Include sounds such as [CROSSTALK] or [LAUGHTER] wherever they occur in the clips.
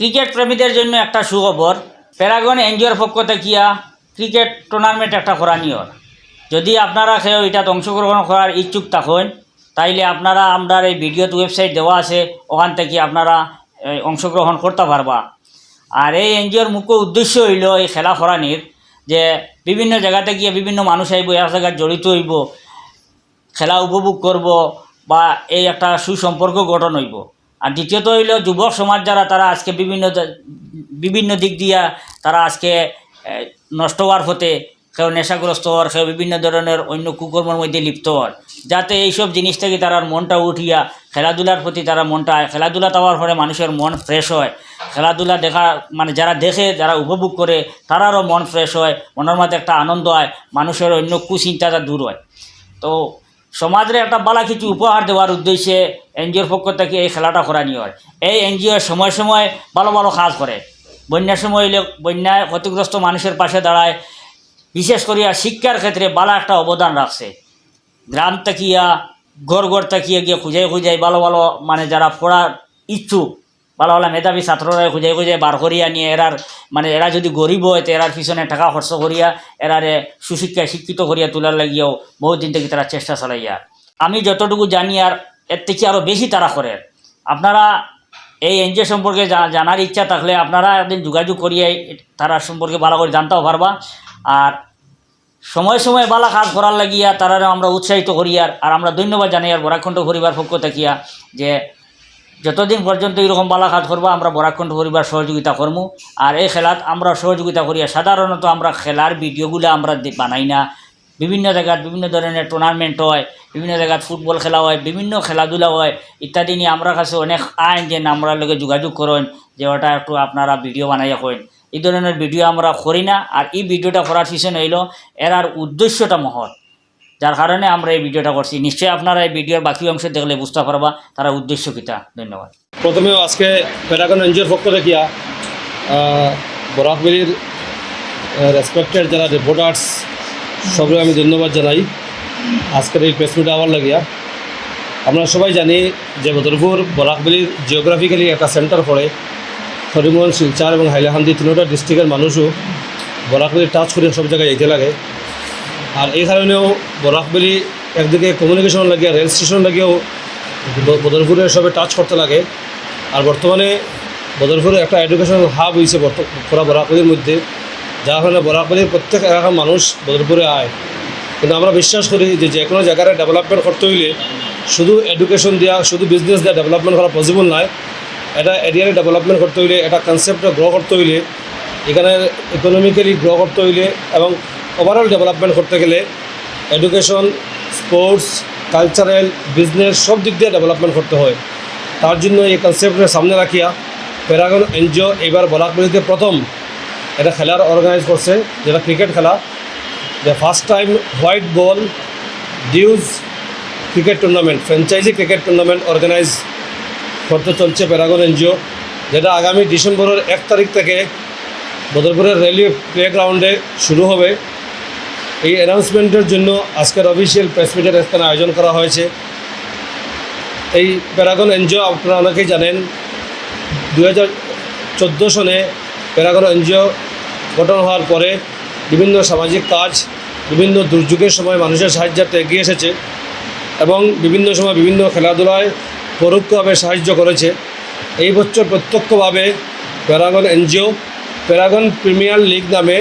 Cricket প্রেমীদের জন্য একটা সুখবর। প্যারাগন এনজিওর পক্ষ থেকে ক্রিকেট টুর্নামেন্ট একটা করা নিয়র যদি আপনারা কেউ এটাতে অংশগ্রহণ করার ইচ্ছুক থাকেন, তাইলে আপনারা আমরা এই ভিডিওতে ওয়েবসাইট দেওয়া আছে, ওখান থেকে আপনারা অংশগ্রহণ করতে পারবা। আর এই এনজিওর মুখ্য উদ্দেশ্য হইল এই খেলা করানির, যে বিভিন্ন জায়গাতে গিয়ে বিভিন্ন মানুষ আইব, এক জায়গায় জড়িত হইব, খেলা উপভোগ করব বা এই একটা সুসম্পর্ক গঠন হইব। আর দ্বিতীয়ত হইল যুবক সমাজ যারা, তারা আজকে বিভিন্ন বিভিন্ন দিক দিয়া তারা আজকে নষ্ট হওয়ার হতে কেউ নেশাগ্রস্ত হওয়ার, কেউ বিভিন্ন ধরনের অন্য কুকর্মের মধ্যে লিপ্ত হওয়ার। যাতে এইসব জিনিস থেকে তার মনটা উঠিয়া খেলাধুলার প্রতি তারা মনটা, খেলাধুলা দেওয়ার ফলে মানুষের মন ফ্রেশ হয়। খেলাধুলা দেখা মানে যারা দেখে, যারা উপভোগ করে, তারারও মন ফ্রেশ হয়, মনের মধ্যে একটা আনন্দ হয়, মানুষের অন্য কুচিন্তাটা দূর হয়। তো সমাজের একটা বালা কিছু উপহার দেওয়ার উদ্দেশ্যে এনজিওর পক্ষ থেকে এই খেলাটা করা নিয়ে হয়। এই এনজিও সময় সময় ভালো ভালো কাজ করে। বন্যার সময় হইলে বন্যায় ক্ষতিগ্রস্ত মানুষের পাশে দাঁড়ায়। বিশেষ করিয়া শিক্ষার ক্ষেত্রে বালা একটা অবদান রাখছে। গ্রাম তাকিয়া, ঘর ঘর তাকিয়ে গিয়ে খুঁজাই খুঁজাই ভালো ভালো মানে যারা পড়ার ইচ্ছুক ভালো ভালো মেধাবী ছাত্ররা খুঁজাই খুঁজাই বার করিয়া নিয়ে এরার মানে এরা যদি গরিব হয় তো এরার পিছনে টাকা খরচ করিয়া এরারে সুশিক্ষায় শিক্ষিত করিয়া তোলার লাগিয়েও বহুত দিন থেকে তারা চেষ্টা চালাইয়া। আমি যতটুকু জানি আর এর থেকে আরও বেশি তারা করে। আপনারা এই এনজিও সম্পর্কে জানার ইচ্ছা থাকলে আপনারা একদিন যোগাযোগ করিয়ে তারা সম্পর্কে ভালো করে জানতেও পারবা। আর সময় সময় বালা কাজ করার লাগিয়া তারা আমরা উৎসাহিত করিয়ার আর আমরা ধন্যবাদ জানাই আর বরাকণ্ঠ পরিবার পক্ষ থাকিয়া যে যতদিন পর্যন্ত এরকম বালা কাজ করব, আমরা বরাকণ্ঠ পরিবার সহযোগিতা করব আর এই খেলাত আমরা সহযোগিতা করি সাধারণত আমরা খেলার ভিডিওগুলো আমরা বানাই না। বিভিন্ন জায়গাত বিভিন্ন ধরনের টুর্নামেন্ট হয়, বিভিন্ন জায়গাত ফুটবল খেলা হয়, বিভিন্ন খেলাধুলা হয়, ইত্যাদি নিয়ে আমরা কাছে অনেক আইন যে আমরা লগে যোগাযোগ করেন, যে ওটা একটু আপনারা ভিডিও বানাইয়া করেন। এই ধরনের ভিডিও আমরা করি না, আর এই ভিডিওটা করার পিছনে হইল, এরার উদ্দেশ্যটা মহৎ। যার কারণে আমরা এই ভিডিওটা করছি। নিশ্চয়ই আপনারা এই ভিডিওর বাকি অংশ দেখলে বুঝতে পারবা তারা উদ্দেশ্য কিতা। ধন্যবাদ। প্রথমে আজকে প্যারাগন এনজিওর পক্ষ দেখিয়া বরাকবেলির রেসপেক্টেড যারা রিপোর্টার্স সবরে আমি ধন্যবাদ জানাই। আজকের এই প্রেস মিট আবার লাগিয়া। আমরা সবাই জানি যে বদরপুর বরাকবেলির জিওগ্রাফিক্যালি একটা সেন্টার পড়ে। হরিমোহন শিলচার এবং হাইলাকান্দি তিনোটা ডিস্ট্রিক্টের মানুষও বরাকবেলি টাচ করে সব জায়গায় যেতে লাগে। আর এই কারণেও বরাকবেলি একদিকে কমিউনিকেশন লাগিয়া রেল স্টেশন লাগিয়েও বদরপুরে সবে টাচ করতে লাগে। আর বর্তমানে বদরপুরে একটা এডুকেশনাল হাব হয়েছে পুরা বরাকবেলির মধ্যে। যার কারণে বরাকবেলির প্রত্যেক এলাকার মানুষ বদরপুরে আয়। কিন্তু আমরা বিশ্বাস করি যে যে কোনো জায়গায় ডেভেলপমেন্ট করতে হইলে শুধু এডুকেশন দেওয়া শুধু বিজনেস দেওয়া ডেভেলপমেন্ট করা পসিবল নয়। এটা এরিয়ারে ডেভেলপমেন্ট করতে হইলে, এটা কনসেপ্টে গ্রো করতে হইলে, এখানে ইকোনমিক্যালি গ্রো করতে হইলে এবং ওভারঅল ডেভেলপমেন্ট করতে গেলে এডুকেশন স্পোর্টস কালচারাল বিজনেস সব দিক দিয়ে ডেভেলপমেন্ট করতে হয়। তার জন্য এই কনসেপ্টের সামনে রাখিয়া প্যারাগন এনজিও এবার বরাকবলিতে প্রথম এটা খেলার অর্গানাইজ করছে, যেটা ক্রিকেট খেলা। যে first time white ball deuce cricket tournament franchise cricket tournament organise করতে চলছে প্যারাগন এনজিও যেটা আগামী ডিসেম্বরের এক তারিখ থেকে বদরপুরের রেলওয়ে প্লেগ্রাউন্ডে শুরু হবে। এই অ্যানাউন্সমেন্টের জন্য আজকের অফিসিয়াল প্রেস মিটের এখানে আয়োজন করা হয়েছে। এই প্যারাগন এনজিও আপনারা অনেকেই জানেন দু হাজার চোদ্দ সনে প্যারাগন এনজিও গঠন হওয়ার পরে বিভিন্ন সামাজিক কাজ, বিভিন্ন দুর্যোগের সময় মানুষের সাহায্যার্থে এগিয়ে এসেছে এবং বিভিন্ন সময় বিভিন্ন খেলাধুলায় পরোক্ষভাবে সাহায্য করেছে। এই বছর প্রত্যক্ষভাবে Paragon NGO Paragon Premier League নামে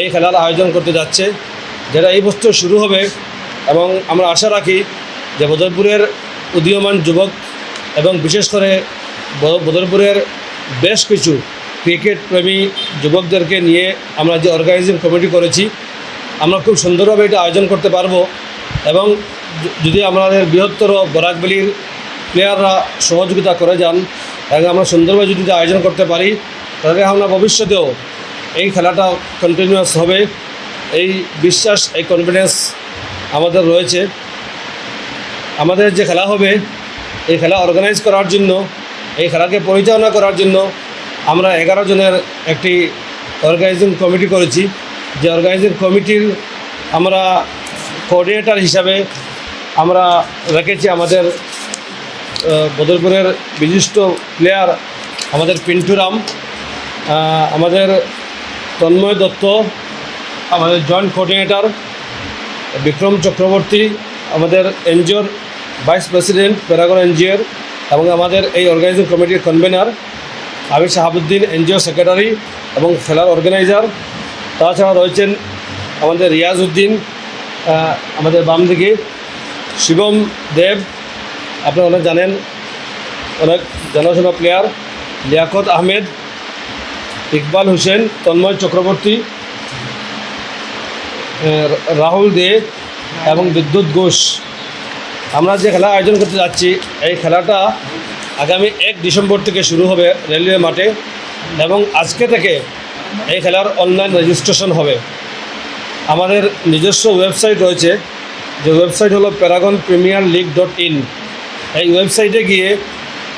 এই খেলার আয়োজন করতে যাচ্ছে। যেটা এই বছর শুরু হবে এবং আমরা আশা রাখি যে বদরপুরের উদীয়মান যুবক এবং বিশেষ করে বদরপুরের বেশ কিছু ক্রিকেট প্রেমী যুবকদেরকে নিয়ে আমরা যে অর্গানাইজিং কমিটি করেছি, আমরা খুব সুন্দরভাবে এটা আয়োজন করতে পারব এবং যদি আমাদের বৃহত্তর বরাকবেলির প্লেয়াররা সহযোগিতা করে যান এবং আমরা সুন্দরভাবে যদি আয়োজন করতে পারি, তাহলে আমরা ভবিষ্যতেও এই খেলাটা কন্টিনিউয়াস হবে। এই বিশ্বাস, এই কনফিডেন্স আমাদের রয়েছে। আমাদের যে খেলা হবে, এই খেলা অর্গানাইজ করার জন্য, এই খেলাকে পরিচালনা করার জন্য আমরা এগারো জনের একটি অর্গানাইজিং কমিটি করেছি। যে অর্গানাইজিং কমিটির আমরা কোঅর্ডিনেটর হিসাবে আমরা রেখেছি আমাদের বদরপুরের বিশিষ্ট প্লেয়ার আমাদের পিন্টুরাম আমাদের তন্ময় দত্ত আমাদের জয়েন্ট কোঅর্ডিনেটর বিক্রম চক্রবর্তী আমাদের এনজিওর ভাইস প্রেসিডেন্ট প্যারাগন এনজিওর এবং আমাদের এই অর্গানাইজিং কমিটির কনভেনার আমি শাহাবুদ্দিন এনজিও সেক্রেটারি এবং খেলার অর্গানাইজার তাছাড়া রয়েছেন আমাদের রিয়াজ উদ্দিন আমাদের বাম দিকে শিবম দেব, আপনারা অনেক জানেন, অনেক জানাশোনা প্লেয়ার লিয়াকত আহমেদ, ইকবাল হোসেন, তন্ময় চক্রবর্তী রাহুল দে এবং বিদ্যুৎ ঘোষ। আমরা যে খেলা আয়োজন করতে যাচ্ছি, এই খেলাটা আগামী এক ডিসেম্বর থেকে শুরু হবে রেলওয়ে মাঠে এবং আজকে থেকে এই খেলার অনলাইন রেজিস্ট্রেশন হবে। আমাদের নিজস্ব ওয়েবসাইট রয়েছে, যে ওয়েবসাইট হলো Paragon Premier League dot in এই ওয়েবসাইটে গিয়ে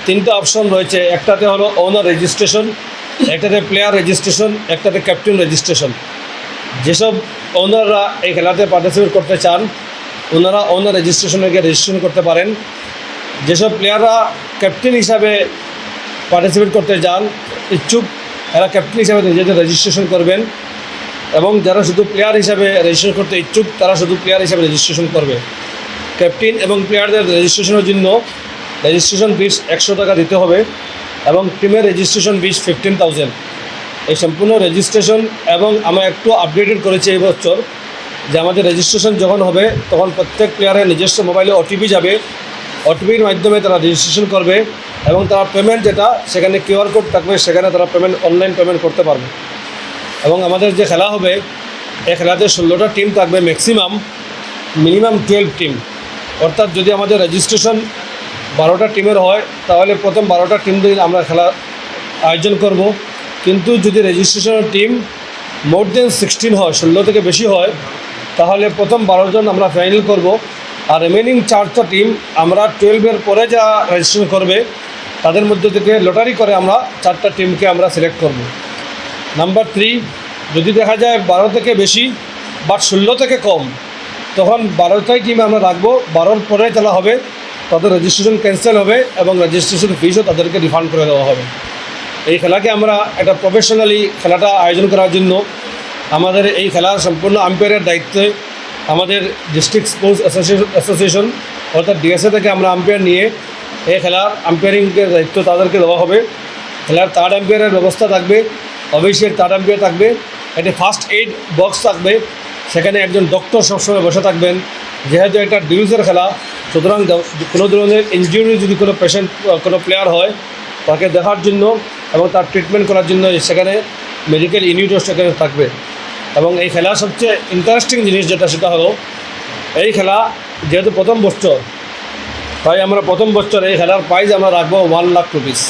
তিনটা অপশন রয়েছে, একটাতে হলো ওনার রেজিস্ট্রেশন একটাতে প্লেয়ার রেজিস্ট্রেশন একটাতে ক্যাপ্টেন রেজিস্ট্রেশন যেসব ওনাররা এই খেলাতে পার্টিসিপেট করতে চান, ওনারা ওনার রেজিস্ট্রেশনে গিয়ে রেজিস্ট্রেশন করতে পারেন। যেসব প্লেয়াররা ক্যাপ্টেন হিসাবে পার্টিসিপেট করতে যান, ইচ্ছুক, এরা ক্যাপ্টেন হিসাবে নিজেদের রেজিস্ট্রেশন করবেন এবং যারা শুধু প্লেয়ার হিসাবে রেজিস্ট্রেশন করতে ইচ্ছুক, তারা শুধু প্লেয়ার হিসাবে রেজিস্ট্রেশন করবে। ক্যাপ্টেন এবং প্লেয়ারদের রেজিস্ট্রেশনের জন্য রেজিস্ট্রেশন ফিস একশো টাকা দিতে হবে এবং টিমের রেজিস্ট্রেশন ফিস ফিফটিন থাউজেন্ড এই সম্পূর্ণ রেজিস্ট্রেশন এবং আমরা একটু আপডেটেড করেছি এই বছর যে আমাদের রেজিস্ট্রেশন যখন হবে, তখন প্রত্যেক প্লেয়ারের নিজস্ব মোবাইলে ওটিপি যাবে। ওটিপির মাধ্যমে তারা রেজিস্ট্রেশন করবে এবং তারা পেমেন্ট যেটা, সেখানে কিউআর কোড থাকবে, সেখানে তারা পেমেন্ট অনলাইন পেমেন্ট করতে পারবে। এবং আমাদের যে খেলা হবে, এই খেলাতে ষোলোটা টিম থাকবে ম্যাক্সিমাম মিনিমাম টুয়েলভ টিম অর্থাৎ যদি আমাদের রেজিস্ট্রেশন বারোটা টিমের হয়, তাহলে প্রথম বারোটা টিম দিয়ে আমরা খেলা আয়োজন করব। কিন্তু যদি রেজিস্ট্রেশনের টিম মোর দেন সিক্সটিন হয়, ষোলো থেকে বেশি হয়, তাহলে প্রথম বারো জন আমরা ফাইনাল করব। আর রিমেনিং চারটা টিম আমরা টুয়েলভের পরে যা রেজিস্ট্রেশন করবে, তাদের মধ্যে থেকে লটারি করে আমরা চারটা টিমকে আমরা সিলেক্ট করব। নাম্বার থ্রি যদি দেখা যায় বারো থেকে বেশি বাট ষোলো থেকে কম, তখন বারোটাই টিম আমরা রাখব। বারোর পরে খেলা হবে, তাদের রেজিস্ট্রেশন ক্যান্সেল হবে এবং রেজিস্ট্রেশন ফিসও তাদেরকে রিফান্ড করে দেওয়া হবে। এই খেলাকে আমরা একটা প্রফেশনালি খেলাটা আয়োজন করার জন্য আমাদের এই খেলার সম্পূর্ণ আম্পায়ারের দায়িত্বে আমাদের ডিস্ট্রিক্ট স্পোর্টস অ্যাসোসিয়েশন অর্থাৎ ডিএসএ থেকে আমরা আম্পায়ার নিয়ে এই খেলার আম্পায়ারিংয়ের দায়িত্ব তাদেরকে দেওয়া হবে। খেলার থার্ড আম্পায়ারের ব্যবস্থা থাকবে, অভিষেক থার্ড আম্পায়ার থাকবে, একটি ফার্স্ট এইড বক্স থাকবে, সেখানে একজন ডক্টর সবসময় বসে থাকবেন। যেহেতু একটা ডিউজের খেলা, সুতরাং কোনো ধরনের ইনজুরি যদি কোনো পেশেন্ট কোনো প্লেয়ার হয়, তাকে দেখার জন্য এবং তার ট্রিটমেন্ট করার জন্য সেখানে মেডিকেল ইউনিটও সেখানে থাকবে। এবং এই খেলা সবচেয়ে ইন্টারেস্টিং জিনিস যেটা সেটা হলো, এই খেলা যেহেতু প্রথম বছর, তাই আমরা প্রথম বছর এই খেলার প্রাইজ আমরা রাখব ওয়ান লাখ রুপিস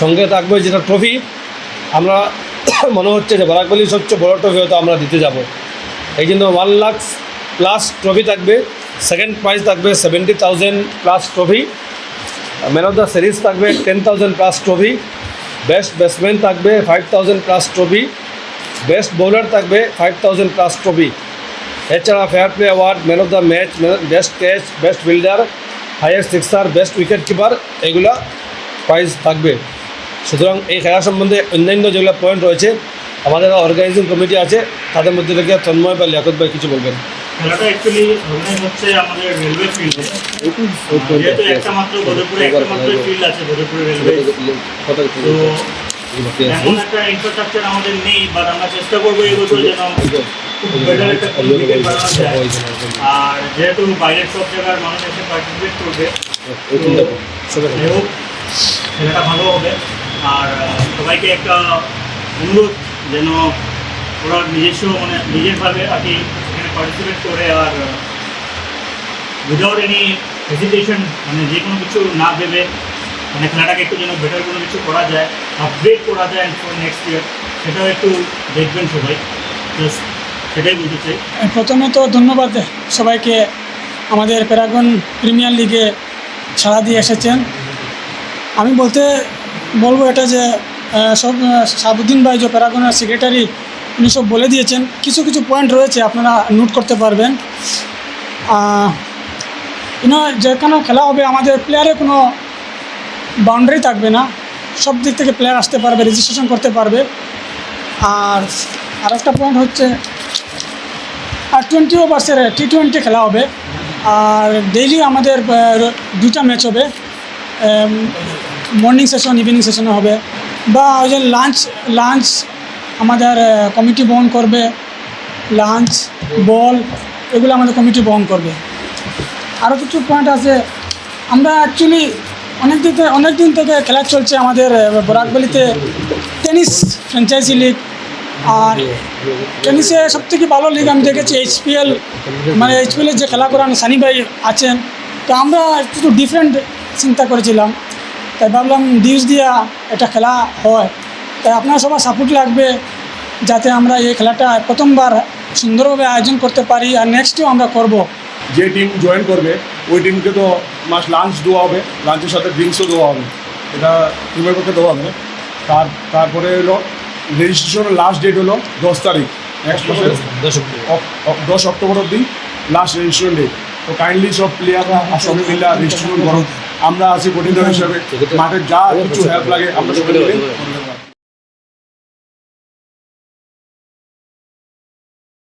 সঙ্গে থাকবে যেটা ট্রফি আমরা [COUGHS] মনে হচ্ছে যে বারাকবালির সবচেয়ে বড় ট্রফি হয়তো আমরা দিতে যাব। এই জন্য ওয়ান লাখ প্লাস ট্রফি থাকবে সেকেন্ড প্রাইজ থাকবে seventy thousand plus trophy man of the series থাকবে ten thousand plus trophy best batsman থাকবে five thousand plus trophy best bowler থাকবে ফাইভ থাউজেন্ড প্লাস ট্রফি এছাড়া fair play award man of the match best catch best fielder highest sixer best wicket keeper এগুলা prize থাকবে। সুতরাং এই খেলা সম্বন্ধে অন্যান্য যেগুলো পয়েন্ট রয়েছে, আমাদের অর্গানাইজিং কমিটি আছে, তাদের মধ্যে থেকে তন্ময় বা লিয়াকত ভাই কিছু বলবেন। খেলাটা অ্যাকচুয়ালি অর্গানাইজ হচ্ছে আমাদের রেলওয়ে ফিল্ডে যেহেতু একটা মাত্র বদরপুরে একটা মাত্র ফিল্ড আছে বদরপুরে রেলওয়ে তো এমন একটা ইনফ্রাস্ট্রাকচার আমাদের নেই বাট আমরা চেষ্টা করব এই বছর যেন খুব বেটার একটা কমিউনিকেট বানানো যায়। আর যেহেতু বাইরের সব জায়গার মানুষ এসে পার্টিসিপেট করবে হোক খেলাটা ভালো হবে। আর সবাইকে একটা অনুরোধ যেন ওরা নিজস্ব মানে নিজেরভাবে আর কি পার্টিসিপেট করে আর উইদাউট এনি হেজিটেশন মানে যে কোনো কিছু না দেবে মানে খেলাটাকে একটু যেন বেটার কোনো কিছু করা যায় আপগ্রেড করা যায় ফর নেক্সট ইয়ার সেটাও একটু দেখবেন সবাই। সেটাই বলতে চাই। প্রথমে তো ধন্যবাদ সবাইকে, আমাদের প্যারাগন প্রিমিয়ার লিগে ছাড়া দিয়ে এসেছেন। আমি বলতে বলব এটা যে সব সাবুদ্দিন ভাই যে প্যারাগনের সেক্রেটারি উনি সব বলে দিয়েছেন। কিছু কিছু পয়েন্ট রয়েছে, আপনারা নোট করতে পারবেন। ইনো যেখানে খেলা হবে, আমাদের প্লেয়ারে কোনো বাউন্ডারি থাকবে না। সব দিক থেকে প্লেয়ার আসতে পারবে রেজিস্ট্রেশন করতে পারবে। আর আরেকটা পয়েন্ট হচ্ছে, আর টোয়েন্টি ওভার্সের টি টোয়েন্টি খেলা হবে। আর ডেইলি আমাদের দুটা ম্যাচ হবে। মর্নিং সেশন ইভিনিং সেশনে হবে। বা ওই যে লাঞ্চ লাঞ্চ আমাদের কমিটি বহন করবে লাঞ্চ বল এগুলো আমাদের কমিটি বহন করবে। আরও কিছু পয়েন্ট আছে। আমরা অ্যাকচুয়ালি অনেক দিন থেকে, অনেক দিন থেকে খেলা চলছে আমাদের বরাকবালিতে টেনিস ফ্র্যাঞ্চাইজি লিগ আর টেনিসে সবথেকে ভালো লিগ আমি দেখেছি এইচপিএল মানে এইচপিএলের যে খেলা করান সানি ভাই আছেন। তো আমরা একটু ডিফারেন্ট চিন্তা করেছিলাম। তাই ভাবলাম ডিউজ দিয়া এটা খেলা হয়। তাই আপনার সবার সাপোর্ট লাগবে যাতে আমরা এই খেলাটা প্রথমবার সুন্দরভাবে আয়োজন করতে পারি আর নেক্সটও আমরা করব। যে টিম জয়েন করবে ওই টিমকে তো মাস লাঞ্চ দেওয়া হবে লাঞ্চের সাথে ড্রিঙ্কসও দেওয়া হবে। এটা টিমের পক্ষে দেওয়া হবে তার তারপরে হলো রেজিস্ট্রেশনের লাস্ট ডেট হলো দশ তারিখ নেক্সট মাসের দশ অক্টোবর। অবধি লাস্ট রেজিস্ট্রেশন ডেট তো কাইন্ডলি সব প্লেয়াররা আর সবাই মিলে রেজিস্ট্রেশন করো। আমরা আছি কোটিনার হিসাবে। মাঠে যা কিছু হেল্প লাগে আমরা সবাই